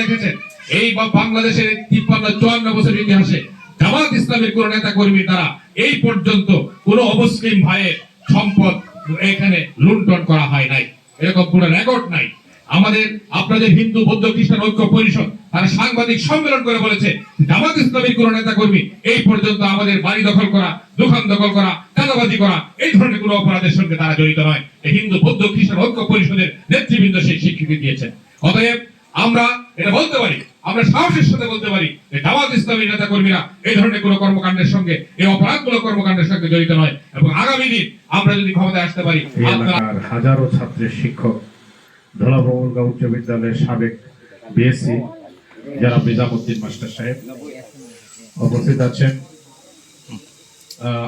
দেখেছেন, এই বাংলাদেশের তিপ্পান্ন, চুয়ান্ন বছর ইতিহাসে জামাত ইসলামের কোন নেতা কর্মী দ্বারা এই পর্যন্ত কোন অমুসলিম ভাইয়ের সম্পদ এখানে লুণ্ঠন করা হয় নাই। এরকম কোন রেকর্ড নাই। আমাদের, আপনাদের হিন্দু, বৌদ্ধ, খ্রিস্টান ঐক্য পরিষদ তারা সাংবাদিক সম্মেলন করে বলেছে, জামাত ইসলামের কোন নেতা কর্মী এই পর্যন্ত আমাদের বাড়ি দখল করা, দোকান দখল করা, চাঁদাবাজি করা, এই ধরনের কোন অপরাধের সঙ্গে তারা জড়িত নয়। হিন্দু, বৌদ্ধ, খ্রিস্টান ঐক্য পরিষদের নেতৃবৃন্দ সেই স্বীকৃতি দিয়েছেন। অতএব আমরা এটা বলতে পারি। আমরা সাহসের সাথে বলতে পারি যে জামাত ইসলামী নেতা কর্মীরা এই ধরনের কোন কর্মকাণ্ডের সঙ্গে এই অপরাধমূলক কর্মকাণ্ডের সঙ্গে জড়িত নয় এবং আগামী দিন আমরা যদি ক্ষমতায় আসতে পারি হাজারো ছাত্রের শিক্ষক ধলাভবনগা উচ্চ বিদ্যালয়ের সাবেক বিএসসি যারা নিজামুদ্দিন মাস্টার সাহেব উপস্থিত আছেন।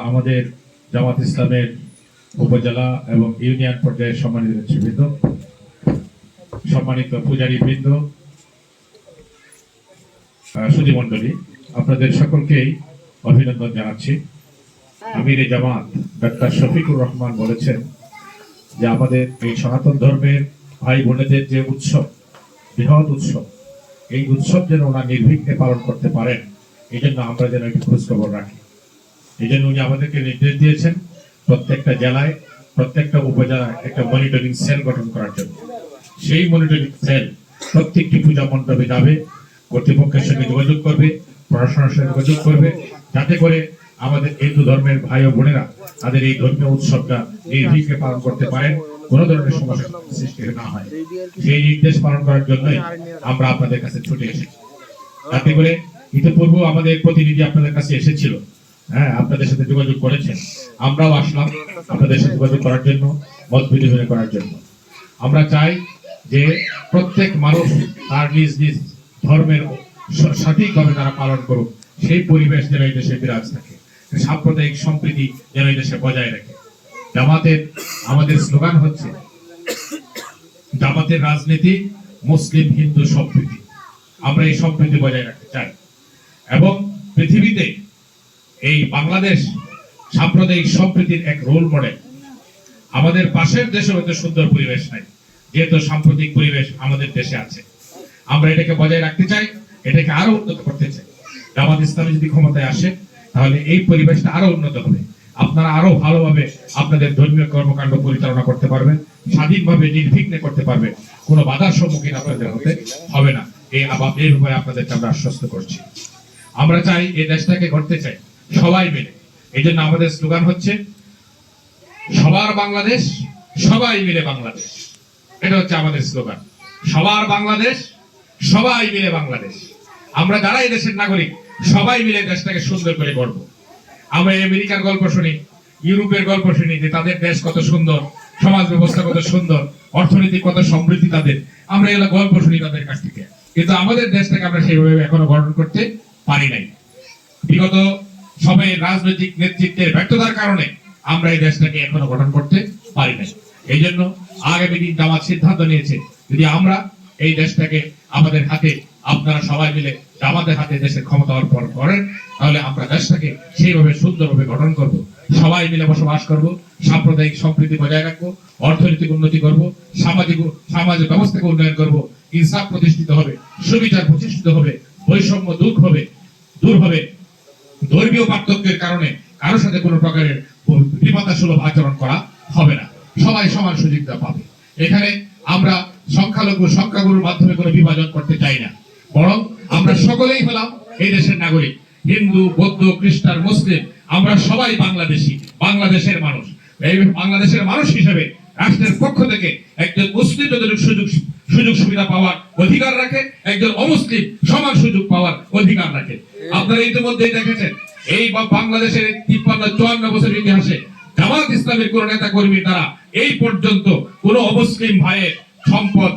আমাদের জামাত ইসলামের উপজেলা এবং ইউনিয়ন পর্যায়ের সম্মানিত নেতৃবৃন্দ সম্মানিত পূজারী বৃন্দ সুধী মণ্ডলী, আপনাদের সকলকেই অভিনন্দন জানাচ্ছি। আমির জামাত ডাক্তার শফিকুর রহমান বলেছেন যে আমাদের এই সনাতন ধর্মের ভাই বোনেদের যে উৎসব, বৃহৎ উৎসব, এই উৎসব যেন ওরা নির্বিঘ্নে পালন করতে পারেন, এই জন্য আমরা যেন একটু খোঁজখবর রাখি। এই জন্য উনি আমাদেরকে নির্দেশ দিয়েছেন প্রত্যেকটা জেলায়, প্রত্যেকটা উপজেলায় একটা মনিটরিং সেল গঠন করার জন্য। সেই মনিটরিং সেল প্রত্যেকটি পূজা মণ্ডপে যাবে কর্তৃপক্ষের সঙ্গে যোগাযোগ করবে, প্রশাসনের সঙ্গে যোগাযোগ করবে, যাতে করে আমাদের হিন্দু ধর্মের ভাই ও বোনেরা তাদের এই ধর্মীয় উৎসবটা এই নির্বিঘ্নে পালন করতে পারেন, কোনো ধরনের সমস্যা সৃষ্টি না হয়। সেই নির্দেশ পালন করার জন্যই আমরা আপনাদের কাছে ছুটে এসেছি। তাতে করে ইতিপূর্বে আমাদের প্রতিনিধি আপনাদের কাছে এসেছিল হ্যাঁ আপনাদের সাথে যোগাযোগ করেছেন। আমরাও আসলাম আপনাদের সাথে যোগাযোগ করার জন্য, মত বিনিময় করার জন্য। আমরা চাই যে প্রত্যেক মানুষ তার নিজ নিজ ধর্মের সঠিকভাবে তারা পালন করুক, সেই পরিবেশ যেন এই দেশে বিরাজ থাকে, সাম্প্রদায়িক সম্প্রীতি যেন এই দেশে বজায় রাখে। জামাতের, আমাদের স্লোগান হচ্ছে, জামাতের রাজনীতি মুসলিম হিন্দু সম্প্রীতি। আমরা এই সম্প্রীতি বজায় রাখতে চাই। এবং পৃথিবীতে এই বাংলাদেশ সাম্প্রদায়িক সম্প্রীতির এক রোল মডেল আমাদের পাশের দেশে হয়তো সুন্দর পরিবেশ নাই, যেহেতু সাম্প্রতিক পরিবেশ আমাদের দেশে আছে। আমরা এটাকে বজায় রাখতে চাই, এটাকে আরও উন্নত করতে চাই। জামাত ইসলামী যদি ক্ষমতায় আসে, তাহলে এই পরিবেশটা আরও উন্নত হবে। আপনারা আরও ভালোভাবে আপনাদের ধর্মীয় কর্মকাণ্ড পরিচালনা করতে পারবেন, স্বাধীনভাবে নির্বিঘ্নে করতে পারবেন। কোনো বাধার সম্মুখীন আপনাদের হতে হবে না। এই আবার এই ব্যাপারে আপনাদেরকে আমরা আশ্বস্ত করছি। আমরা চাই এই দেশটাকে গড়তে চাই, সবাই মিলে। এই জন্য আমাদের স্লোগান হচ্ছে, সবার বাংলাদেশ, সবাই মিলে বাংলাদেশ। এটা হচ্ছে আমাদের স্লোগান। সবার বাংলাদেশ সবাই মিলে বাংলাদেশ। আমরা যারা এই দেশের নাগরিক, সবাই মিলে দেশটাকে সুন্দর করে গড়ব। আমরা আমেরিকার গল্প শুনি, ইউরোপের গল্প শুনি যে তাদের দেশ কত সুন্দর, সমাজ ব্যবস্থা কত সুন্দর, অর্থনীতি কত সমৃদ্ধি তাদের। আমরা এগুলো গল্প শুনি তাদের কাছ থেকে। কিন্তু আমাদের দেশটাকে আমরা সেইভাবে এখনও গঠন করতে পারি নাই। বিগত সময়ে রাজনৈতিক নেতৃত্বের ব্যর্থতার কারণে আমরা এই দেশটাকে এখনও গঠন করতে পারি নাই। এই জন্য আগামী দিন জামাত সিদ্ধান্ত নিয়েছে, যদি আমরা এই দেশটাকে আমাদের হাতে, আপনারা সবাই মিলে আমাদের হাতে দেশের ক্ষমতা অর্পণ করেন, তাহলে আমরা দেশটাকে সেইভাবে সুন্দরভাবে গঠন করব। সবাই মিলে বসবাস করব, সাম্প্রদায়িক সম্প্রীতি বজায় রাখব, অর্থনৈতিক উন্নতি করব, সামাজিক সামাজিক ব্যবস্থাকে উন্নয়ন করব, ইনসাফ প্রতিষ্ঠিত হবে, সুবিচার প্রতিষ্ঠিত হবে, বৈষম্য দূর হবে দূর হবে। ধর্মীয় পার্থক্যের কারণে কারোর সাথে কোনো প্রকারের বিমাতা সুলভ আচরণ করা হবে না। সবাই সমান সুযোগটা পাবে। এখানে আমরা সংখ্যালঘু সংখ্যাগুরুর মাধ্যমে কোনো বিভাজন করতে চাই না। বরং আমরা সকলেই হলাম এই দেশের নাগরিক। হিন্দু, বৌদ্ধ, খ্রিস্টান, মুসলিম, আমরা সবাই বাংলাদেশি, বাংলাদেশের মানুষ। এই বাংলাদেশের মানুষ হিসেবে রাষ্ট্রের পক্ষ থেকে একজন মুসলিম যতটুকু সুযোগ সুযোগ সুবিধা পাওয়ার অধিকার রাখে, একজন অমুসলিম সমান সুযোগ পাওয়ার অধিকার রাখে। আপনারা ইতিমধ্যেই দেখেছেন, এই বাংলাদেশের তিপ্পান্ন, চুয়ান্ন বছর ইতিহাসে জামাত ইসলামের কোন নেতা কর্মী তারা এই পর্যন্ত কোন অমুসলিম ভাইয়ের সম্পদ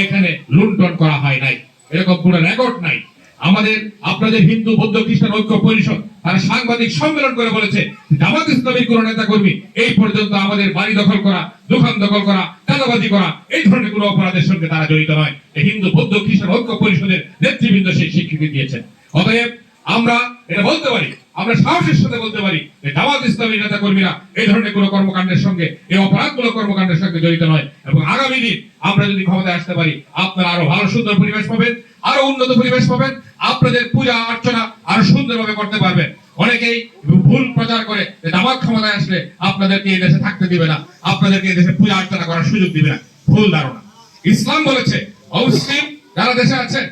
এখানে লুণ্ঠন করা হয় নাই। এরকম কোন রেকর্ড নাই। আমাদের, আপনাদের হিন্দু, বৌদ্ধ, খ্রিস্টান ঐক্য পরিষদ, তারা সাংবাদিক সম্মেলন করে বলেছে, জামাত ইসলামীর কোন নেতা কর্মী এই পর্যন্ত আমাদের বাড়ি দখল করা, দোকান দখল করা, চাঁদাবাজি করা, এই ধরনের কোন অপরাধের সঙ্গে তারা জড়িত নয়। এই হিন্দু, বৌদ্ধ, খ্রিস্টান ঐক্য পরিষদের নেতৃবৃন্দ সেই স্বীকৃতি দিয়েছেন। অতএব আমরা এটা বলতে পারি, আমরা সাহসের সাথে বলতে পারি যে জামাত ইসলামী নেতা কর্মীরা এই ধরনের কোনো কর্মকাণ্ডের সঙ্গে, এই অপরাধমূলক কর্মকাণ্ডের সঙ্গে জড়িত নয় এবং আগামী দিন আমরা যদি ক্ষমতায় আসতে পারি, আপনারা আরও ভালো সুন্দর পরিবেশ পাবেন, আরও উন্নত পরিবেশ পাবেন, আপনাদের পূজা অর্চনা আরও সুন্দরভাবে করতে পারবেন। অনেকেই ভুল প্রচার করে যে জামাত ক্ষমতায় আসলে আপনাদেরকে এই দেশে থাকতে দিবে না, আপনাদেরকে এই দেশে পূজা অর্চনা করার সুযোগ দিবে না। ভুল ধারণা। ইসলাম বলেছে, অমুসলিম যারা দেশে আছেন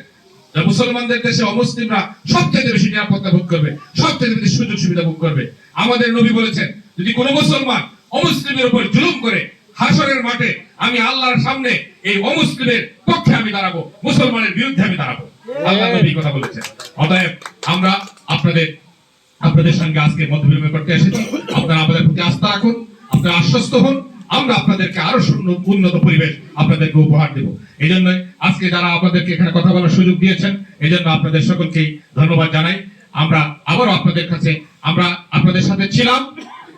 মুসলমানদের দেশে অমুসলিমরা সবচেয়ে বেশি নিরাপত্তা ভোগ করবে সবচেয়ে বেশি সুযোগ সুবিধা ভোগ করবে। আমাদের নবী বলেছেন, যদি কোনো মুসলমান অমুসলিমের উপর জুলুম করে হাসরের মাঠে আমি আল্লাহর সামনে এই অমুসলিমের পক্ষে আমি দাঁড়াবো মুসলমানের বিরুদ্ধে আমি দাঁড়াবো। আল্লাহ নবী কথা বলেছেন। অতএব আমরা আপনাদের আপনাদের সঙ্গে আজকে মত বিনিময় করতে এসেছি। আপনারা আমাদের প্রতি আস্থা রাখুন আপনারা আশ্বস্ত হন আমরা আপনাদেরকে আরও উন্নত পরিবেশ আপনাদেরকে উপহার দেব। এই জন্য আজকে যারা আপনাদেরকে এখানে কথা বলার সুযোগ দিয়েছেন এই জন্য আপনাদের সকলকেই ধন্যবাদ জানাই। আমরা আবারও আপনাদের কাছে আমরা আপনাদের সাথে ছিলাম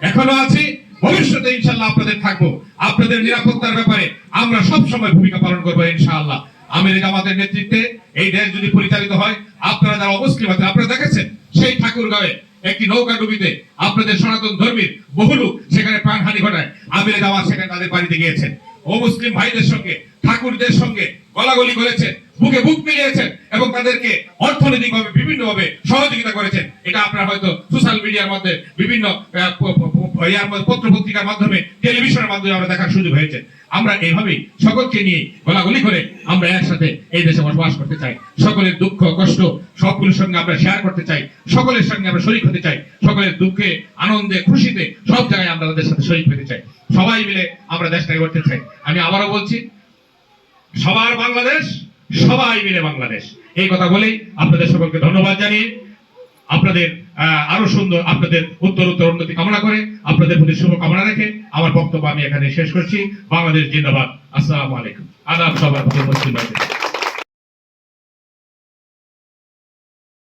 এখনও আছি। ভবিষ্যতে ইনশাল্লাহ আপনাদের থাকব। আপনাদের নিরাপত্তার ব্যাপারে আমরা সব সময় ভূমিকা পালন করব ইনশাআল্লাহ। আমির জামাতের নেতৃত্বে এই দেশ যদি পরিচালিত হয়, আপনারা যারা অমুসলিম আছেন, আপনারা দেখেছেন, সেই ঠাকুরগাঁওয়ে একটি নৌকা ডুবিতে আপনাদের সনাতন ধর্মীর বহু লোক সেখানে প্রাণহানি ঘটায়। আমির জামাত সেখানে তাদের বাড়িতে গিয়েছেন। ও মুসলিম ভাইদের সঙ্গে, ঠাকুরদের সঙ্গে গলাগলি করেছেন, বুকে বুক মিলিয়েছেন এবং তাদেরকে অর্থনৈতিকভাবে বিভিন্নভাবে সহযোগিতা করেছেন। এটা আপনারা হয়তো সোশ্যাল মিডিয়ার মধ্যে বিভিন্ন মধ্যে পত্র পত্রিকার মাধ্যমে টেলিভিশনের মাধ্যমে আমরা দেখার সুযোগ হয়েছে। আমরা এইভাবেই সকলকে নিয়ে গলাগলি করে আমরা একসাথে এই দেশে বসবাস করতে চাই। সকলের দুঃখ, কষ্ট, সবগুলোর সঙ্গে আমরা শেয়ার করতে চাই। সকলের সঙ্গে আমরা শরীক হতে চাই। সকলের দুঃখে, আনন্দে, খুশিতে সব জায়গায় আমরা তাদের সাথে শরীক হতে চাই। সবাই মিলে আমরা দেশটাকে করতে চাই। আমি আবারও বলছি, সবার বাংলাদেশ, সবাই মিলে বাংলাদেশ। এই কথা বলেই আপনাদের সকলকে ধন্যবাদ জানিয়ে আপনাদের আরও সুন্দর আপনাদের উত্তর উত্তর উন্নতি কামনা করে আপনাদের প্রতি শুভ কামনা রেখে আমার বক্তব্য আমি এখানে শেষ করছি। বাংলাদেশ জিন্দাবাদ। আসসালাম আলাইকুম। আদাব সবার মুসলিম।